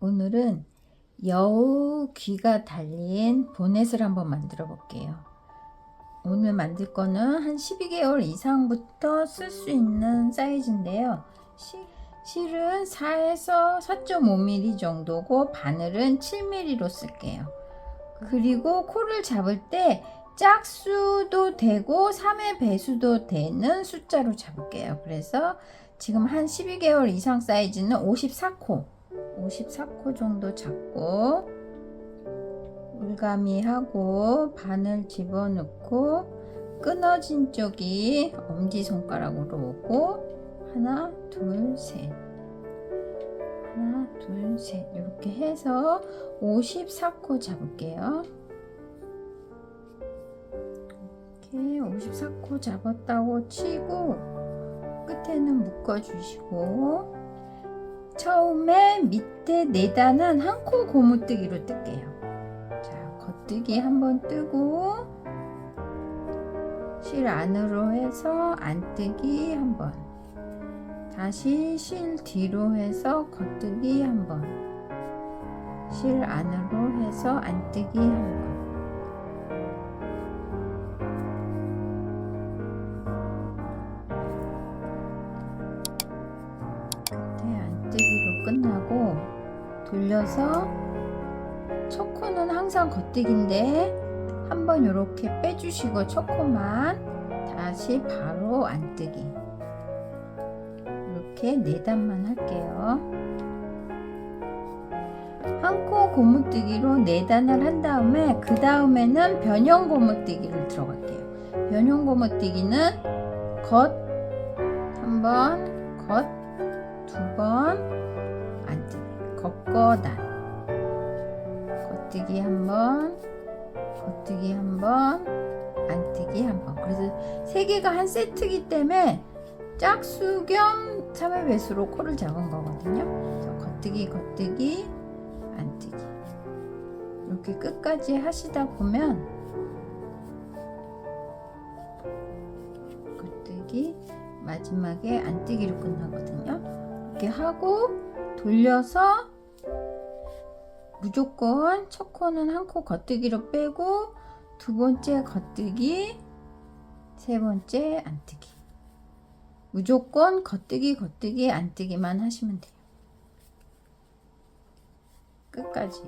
오늘은 여우 귀가 달린 보넷을 한번 만들어 볼게요. 오늘 만들 거는 한 12개월 이상부터 쓸 수 있는 사이즈인데요. 시- 실은 4에서 4.5mm 정도고 바늘은 7mm로 쓸게요. 그리고 코를 잡을 때 짝수도 되고 3의 배수도 되는 숫자로 잡을게요. 그래서 지금 한 12개월 이상 사이즈는 54코 54코 정도 잡고 올가미 하고 바늘 집어넣고 끊어진 쪽이 엄지손가락으로 오고 하나 둘셋. 하나 둘셋. 이렇게 해서 54코 잡을게요. 이렇게 54코 잡았다고 치고 끝에는 묶어 주시고 처음에 밑에 네 단은 한 코 고무뜨기로 뜰게요. 자, 겉뜨기 한번 뜨고 실 안으로 해서 안뜨기 한번. 다시 실 뒤로 해서 겉뜨기 한번. 실 안으로 해서 안뜨기 한번 끝나고 돌려서 첫 코는 항상 겉뜨기인데 한번 이렇게 빼주시고 첫 코만 다시 바로 안뜨기. 이렇게 네 단만 할게요. 한코 고무뜨기로 네 단을 한 다음에 그 다음에는 변형 고무뜨기를 들어갈게요. 변형 고무뜨기는 겉 한번 겉 두번 겉거단 겉뜨기 한번 겉뜨기 한번 안뜨기 한번. 그래서 세 개가 한 세트이기 때문에 짝수 겸 3회 배수로 코를 잡은 거거든요. 그래서 겉뜨기 겉뜨기 안뜨기. 이렇게 끝까지 하시다 보면 겉뜨기 마지막에 안뜨기로 끝나거든요. 이렇게 하고 돌려서 무조건 첫 코는 한 코 겉뜨기로 빼고 두 번째 겉뜨기 세 번째 안뜨기. 무조건 겉뜨기 겉뜨기 안뜨기만 하시면 돼요. 끝까지.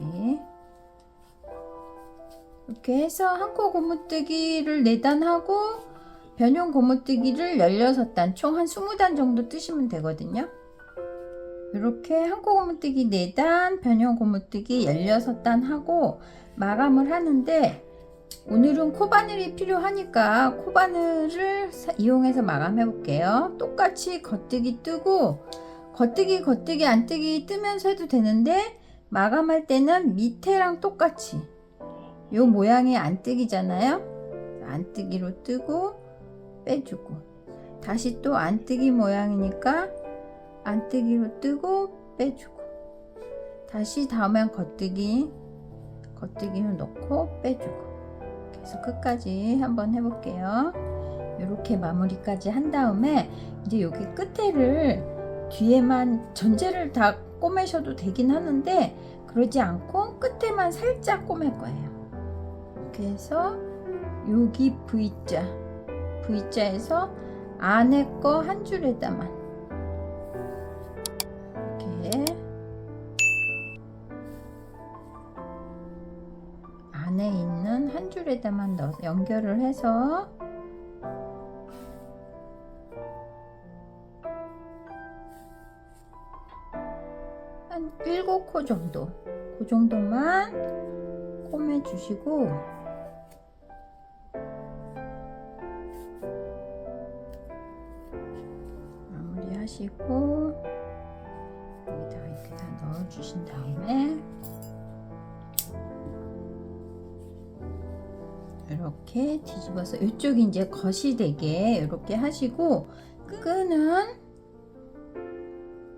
이렇게 해서 한 코 고무뜨기를 4단 하고 변형 고무뜨기를 16단 총 한 20단 정도 뜨시면 되거든요 이렇게 한코 고무뜨기 4단, 변형 고무뜨기 16단 하고 마감을 하는데 오늘은 코바늘이 필요하니까 코바늘을 사- 이용해서 마감해 볼게요. 똑같이 겉뜨기 뜨고 겉뜨기 겉뜨기 안뜨기 뜨면서 해도 되는데 마감할 때는 밑에랑 똑같이 요 모양이 안뜨기잖아요. 안뜨기로 뜨고 빼주고 다시 또 안뜨기 모양이니까 안 뜨기로 뜨고 빼주고. 다시 다음엔 겉뜨기 겉뜨기로 넣고 빼주고. 계속 끝까지 한번 해볼게요. 이렇게 마무리까지 한 다음에 이제 여기 끝에를 뒤에만 전체를 다 꼬매셔도 되긴 하는데 그러지 않고 끝에만 살짝 꼬맬 거예요. 해서 여기 V자 V자에서 안에 거 한 줄에다만 연결을 해서 한 7코 정도 그 정도만 꼬매 주시고 마무리 하시고 여기다가 이렇게 다 넣어 주신 다음에 이렇게 뒤집어서 이쪽이 이제 겉이 되게 이렇게 하시고 끈은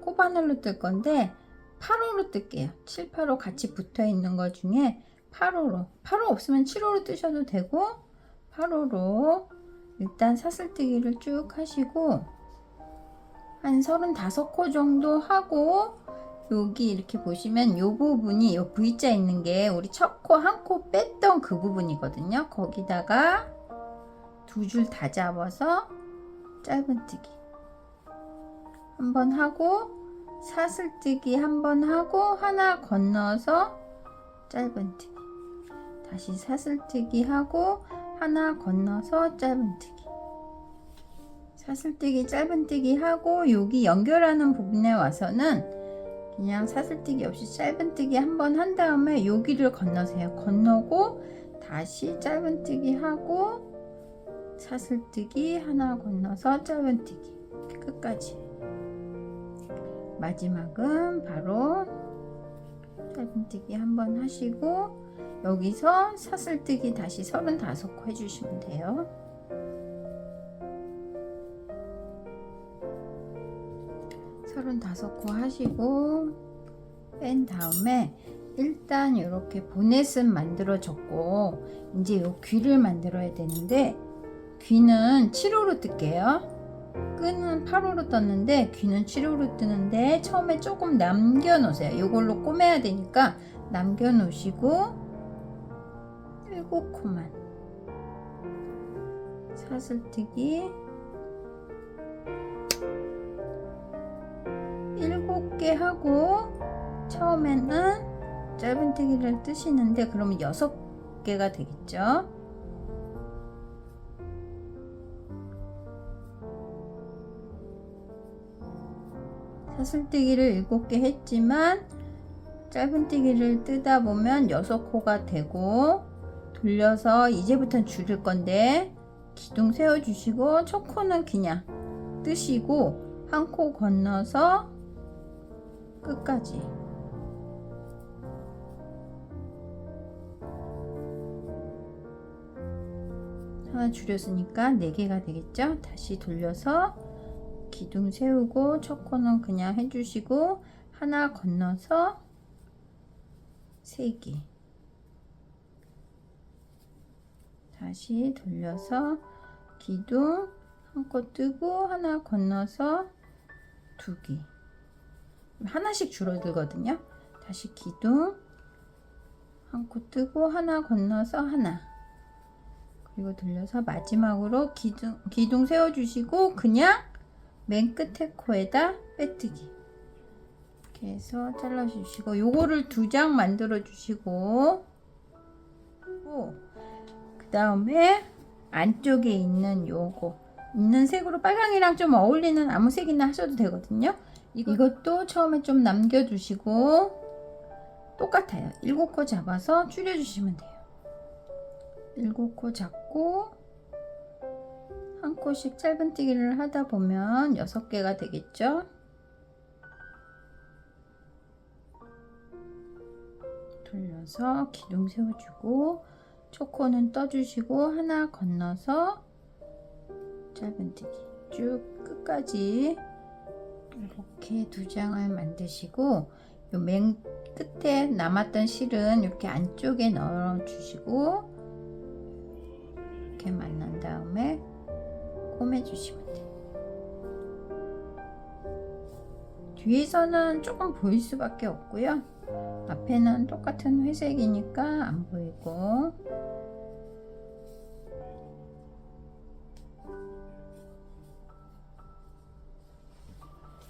코바늘로 뜰 건데 8호로 뜰게요. 7, 8호 같이 붙어 있는 것 중에 8호로. 8호 없으면 7호로 뜨셔도 되고 8호로 일단 사슬뜨기를 쭉 하시고 한 35코 정도 하고 여기 이렇게 보시면 요 부분이 요 V자 있는 게 우리 첫 코 한 코 뺐던 그 부분이거든요. 거기다가 두 줄 다 잡아서 짧은뜨기. 한 번 하고 사슬뜨기 한 번 하고 하나 건너서 짧은뜨기. 다시 사슬뜨기 하고 하나 건너서 짧은뜨기. 사슬뜨기 짧은뜨기 하고 여기 연결하는 부분에 와서는 그냥 사슬뜨기 없이 짧은뜨기 한 번 한 다음에 여기를 건너세요. 건너고 다시 짧은뜨기 하고 사슬뜨기 하나 건너서 짧은뜨기. 끝까지. 마지막은 바로 짧은뜨기 한 번 하시고 여기서 사슬뜨기 다시 35코 해주시면 돼요. 서른다섯 코 하시고 뺀 다음에 일단 이렇게 보넷은 만들어졌고 이제 요 귀를 만들어야 되는데 귀는 7호로 뜰게요. 끈은 8호로 떴는데 귀는 7호로 뜨는데 처음에 조금 남겨 놓으세요. 이걸로 꼬매야 되니까 남겨 놓으시고 7코만 사슬뜨기 7개 하고 처음에는 짧은뜨기를 뜨시는데 그러면 6개가 되겠죠. 사슬뜨기를 7개 했지만 짧은뜨기를 뜨다 보면 6코가 되고 돌려서 이제부터는 줄일 건데 기둥 세워주시고 첫 코는 그냥 뜨시고 한 코 건너서 끝까지 하나 줄였으니까 4개가 되겠죠? 다시 돌려서 기둥 세우고 첫 코는 그냥 해주시고 하나 건너서 3개 다시 돌려서 기둥 한 코 뜨고 하나 건너서 두 개. 하나씩 줄어들거든요. 다시 기둥 한 코 뜨고 하나 건너서 하나. 그리고 돌려서 마지막으로 기둥 기둥 세워 주시고 그냥 맨 끝에 코에다 빼뜨기. 이렇게 해서 잘라 주시고 요거를 두 장 만들어 주시고 그 다음에 안쪽에 있는 요거 있는 색으로 빨강이랑 좀 어울리는 아무 색이나 하셔도 되거든요. 이것 도 처음에 좀 남겨두시고 똑같아요. 일곱 코 잡아서 줄여주시면 돼요. 일곱 코 잡고 한 코씩 짧은뜨기를 하다 보면 여섯 개가 되겠죠. 돌려서 기둥 세워주고 초코는 떠주시고 하나 건너서 짧은뜨기 쭉 끝까지 이렇게 두 장을 만드시고 요맨 끝에 남았던 실은 이렇게 안쪽에 넣어 주시고 이렇게 만난 다음에 꼬매 주시면 돼요. 뒤에서는 조금 보일 수밖에 없고요. 앞에는 똑같은 회색이니까 안 보이고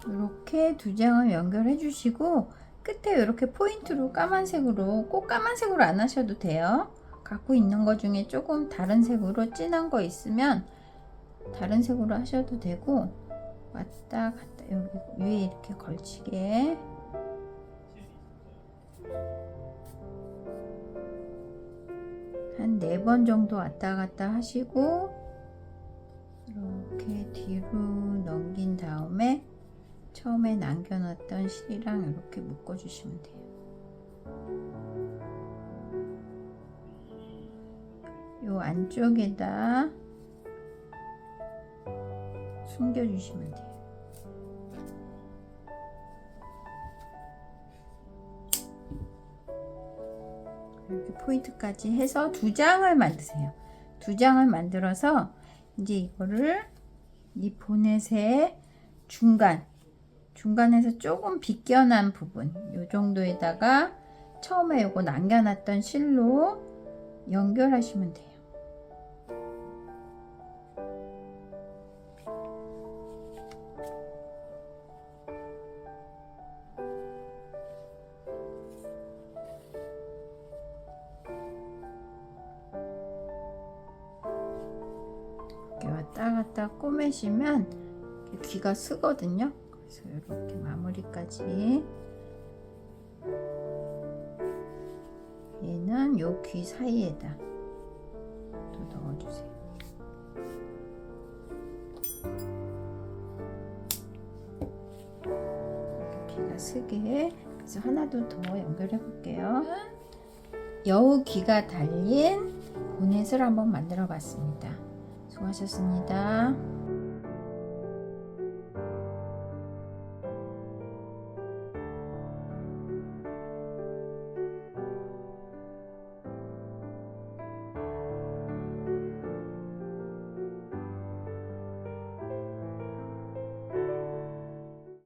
이렇게 두 장을 연결해 주시고 끝에 이렇게 포인트로 까만색으로 꼭 까만색으로 안 하셔도 돼요. 갖고 있는 것 중에 조금 다른 색으로 진한 거 있으면 다른 색으로 하셔도 되고 왔다 갔다 여기 위에 이렇게 걸치게. 한 네 번 정도 왔다 갔다 하시고 이렇게 뒤로 넘긴 다음에 처음에 남겨놨던 실이랑 이렇게 묶어주시면 돼요. 요 안쪽에다 숨겨주시면 돼요. 이렇게 포인트까지 해서 두 장을 만드세요. 두 장을 만들어서 이제 이거를 이 보넷의 중간 중간에서 조금 비껴난 부분 요 정도에다가 처음에 요거 남겨놨던 실로 연결하시면 돼요. 이렇게 왔다 갔다 꼬매시면 귀가 쓰거든요. 그래서 이렇게 마무리까지 얘는 요 귀 사이에다 또 넣어주세요. 귀가 쓰게 그래서 하나도 더 연결해 볼게요. 여우 귀가 달린 보넷을 한번 만들어 봤습니다. 수고하셨습니다.